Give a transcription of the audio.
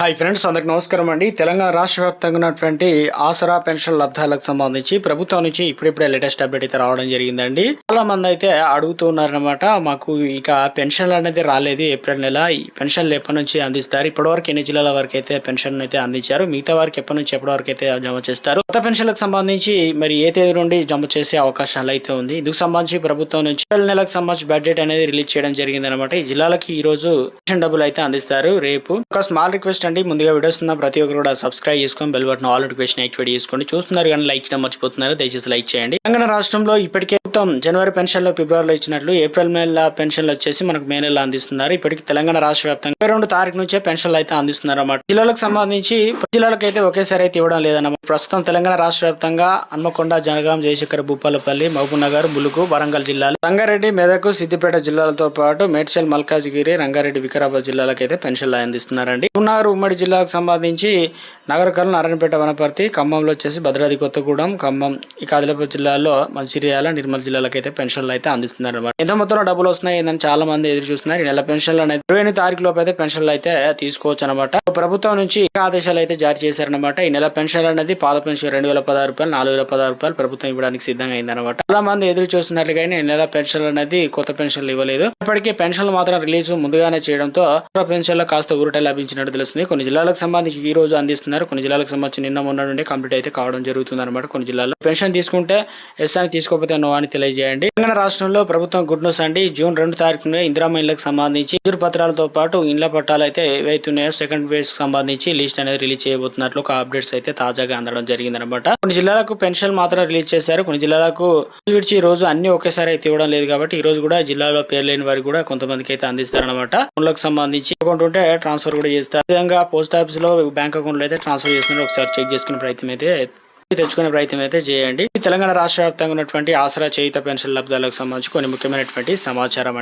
Hi friends అందరికి నమస్కారం అండి. తెలంగాణ రాష్ట్ర వ్యాప్తంగా ఉన్నటువంటి ఆసరా పెన్షన్ లబ్ధాలకు సంబంధించి ప్రభుత్వం నుంచి ఇప్పుడిప్పుడే లేటెస్ట్ అప్డేట్ అయితే రావడం జరిగిందండి. చాలా మంది అయితే అడుగుతూ ఉన్నారనమాట మాకు ఇక పెన్షన్లు అనేది రాలేదు ఏప్రిల్ నెల పెన్షన్లు ఎప్పటి నుంచి అందిస్తారు? ఇప్పటివరకు ఎన్ని జిల్లాల వరకు అయితే పెన్షన్ అయితే అందించారు? మిగతా వారికి ఎప్పటి నుంచి ఎప్పటి వరకు అయితే జమ చేస్తారు? కొత్త పెన్షన్లకు సంబంధించి మరి ఏ తేదీ నుండి జమ చేసే అవకాశాలు అయితే ఉంది? ఇందుకు సంబంధించి ప్రభుత్వం నుంచి ఏప్రిల్ నెలకు సంబంధించి బడ్జెట్ అనేది రిలీజ్ చేయడం జరిగింది అనమాట ఈ జిల్లాలకి ఈ రోజు పెన్షన్ డబ్బులు అయితే అందిస్తారు రేపు. ఒక స్మాల్ రిక్వెస్ట్ అండి. ముందుగా వీడియోస్ ఉన్న ప్రతి ఒక్కరు కూడా సబ్స్క్రైబ్ చేసుకొని bell button all notification activate చేసుకోండి. చూస్తున్నారు కానీ లైక్ చేయడం మర్చిపోతున్నారు. దయచేసి లైక్ చేయండి. తెలంగాణ రాష్ట్రంలో ఇప్పటికే మొత్తం జనవరి పెన్షన్లో ఫిబ్రవరిలో ఇచ్చినట్లు ఏప్రిల్ నెల పెన్షన్లు వచ్చేసి మనకు మే నెల అందిస్తున్నారు. ఇప్పటికి తెలంగాణ రాష్ట్ర వ్యాప్తంగా ఇరవై రెండు తారీఖు నుంచే పెన్షన్లు అయితే అందిస్తున్నారు అన్నమాట. జిల్లాలకు సంబంధించి జిల్లాలకు అయితే ఒకేసారి అయితే ఇవ్వడం లేదన్నమాట. ప్రస్తుతం తెలంగాణ రాష్ట్ర వ్యాప్తంగా హన్మకొండ జనగాం జయశేఖర్ భూపాలపల్లి మహబూబ్నగర్ ములుగు వరంగల్ జిల్లాలు రంగారెడ్డి మెదక్ సిద్దిపేట జిల్లాలతో పాటు మేడ్చల్ మల్కాజ్గిరి రంగారెడ్డి వికారాబాద్ జిల్లాలకు అయితే పెన్షన్లు అందిస్తున్నారండి. ఉన్నారు ఉమ్మడి జిల్లాకు సంబంధించి నగరకల్ నారాయణపేట వనపర్తి ఖమ్మంలో వచ్చేసి భద్రాద్రి కొత్తగూడెం ఖమ్మం ఇక ఆదిలాబాద్ జిల్లాలో మంచిర్యాల నిర్మల్ జిల్లాలకు అయితే పెన్షన్లు అయితే అందిస్తున్నారు అనమాట ఎంత మొత్తంలో డబ్బులు వస్తున్నాయి ఏందని చాలా మంది ఎదురు చూస్తున్నారు. ఈ నెల పెన్షన్లు అనేది ఇరవై ఎనిమిది తారీఖు లోపు అయితే పెన్షన్లు అయితే తీసుకోవచ్చు అనమాట ప్రభుత్వం నుంచి ఈ ఆదేశాలు అయితే జారీ చేశారనమాట ఈ నెల పెన్షన్ అనేది పాద పెన్షన్ రెండు వేల పదహారు రూపాయలు నాలుగు వేల పదహారు రూపాయలు ప్రభుత్వం ఇవ్వడానికి సిద్ధంగా అయిందనమాట చాలా మంది ఎదురు చూస్తున్నట్లుగానే ఈ నెల పెన్షన్ అనేది కొత్త పెన్షన్లు ఇవ్వలేదు. ఇప్పటికీ పెన్షన్లు మాత్రం రిలీజ్ ముందుగానే చేయడంతో కొత్త పెన్షన్లు కాస్త ఊరట లభించినట్టు తెలుస్తుంది. కొన్ని జిల్లాలకు సంబంధించి ఈ రోజు అందిస్తున్నారు. కొన్ని జిల్లాలకు సంబంధించి నిన్న మొన్న నుండి కంప్లీట్ అయితే కావడం జరుగుతుంది అనమాట కొన్ని జిల్లాల్లో. పెన్షన్ తీసుకుంటే ఎస్ అని తీసుకోకపోతే నో అని తెలియజేయండి. తెలంగాణ రాష్ట్రంలో ప్రభుత్వం గుడ్ న్యూస్ అండి. జూన్ రెండు తారీఖున ఇందిరామ ఇళ్ళకు సంబంధించి ఎదురు పత్రాలతో పాటు ఇండ్ల పట్టాలు అయితే ఏవైతున్నాయో సెకండ్ ఫేజ్ సంబంధించి లిస్ట్ అనేది రిలీజ్ చేయబోతున్నట్లు ఒక అప్డేట్స్ అయితే తాజాగా అందడం జరిగింది అనమాట కొన్ని జిల్లాలకు పెన్షన్ మాత్రం రిలీజ్ చేశారు. కొన్ని జిల్లాలకు విడిచి ఈ రోజు అన్ని ఒకేసారి అయితే ఇవ్వడం లేదు కాబట్టి ఈ రోజు కూడా జిల్లాలో పేరు లేని వారికి కూడా కొంతమందికి అయితే అందిస్తారనమాట ఫోన్లకు సంబంధించి అకౌంట్ ఉంటే ట్రాన్స్ఫర్ కూడా చేస్తారు. విధంగా పోస్ట్ ఆఫీస్లో బ్యాంక్ అకౌంట్లో అయితే ట్రాన్స్ఫర్ చేస్తున్నారు. ఒకసారి చెక్ చేసుకునే ప్రయత్నం అయితే తెచ్చుకునే ప్రయత్నం అయితే చేయండి. తెలంగాణ రాష్ట్ర వ్యాప్తంగా ఉన్నటువంటి ఆసరా చేయిత పెన్షన్ లబ్ధాలకు సంబంధించి కొన్ని ముఖ్యమైనటువంటి సమాచారం అండి.